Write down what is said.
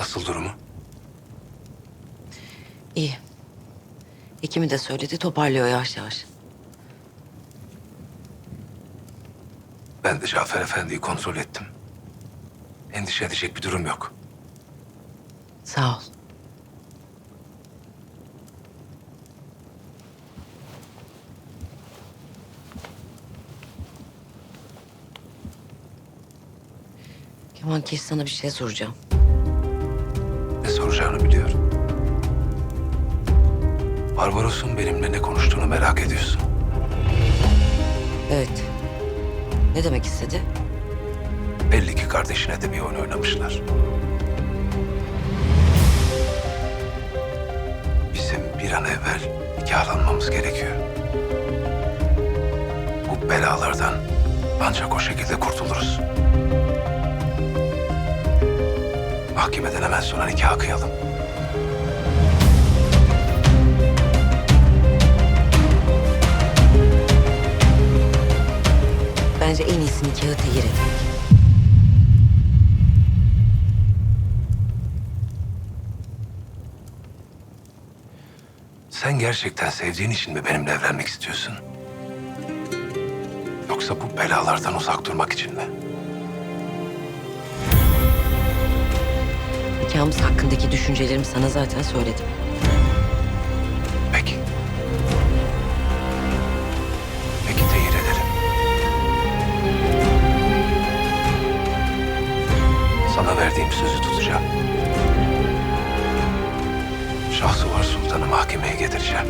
Nasıl durumu? İyi. Hekimi de söyledi toparlıyor yavaş yavaş. Ben de Cafer Efendi'yi kontrol ettim. Endişe edecek bir durum yok. Sağ ol. Kemal Keş sana bir şey soracağım. Soracağını biliyorum. Barbaros'un benimle ne konuştuğunu merak ediyorsun. Evet. Ne demek istedi? Belli ki kardeşine de bir oyun oynamışlar. Bizim bir an evvel nikahlanmamız gerekiyor. Bu belalardan ancak o şekilde kurtuluruz. Mahkemeden hemen sonra nikah kıyalım. Bence en iyisi nikahı tehir etmek. Sen gerçekten sevdiğin için mi benimle evlenmek istiyorsun? Yoksa bu belalardan uzak durmak için mi? Nikahımız hakkındaki düşüncelerimi sana zaten söyledim. Peki. Peki teyir ederim. Sana verdiğim sözü tutacağım. Şahsuvar Sultan'ı mahkemeye getireceğim.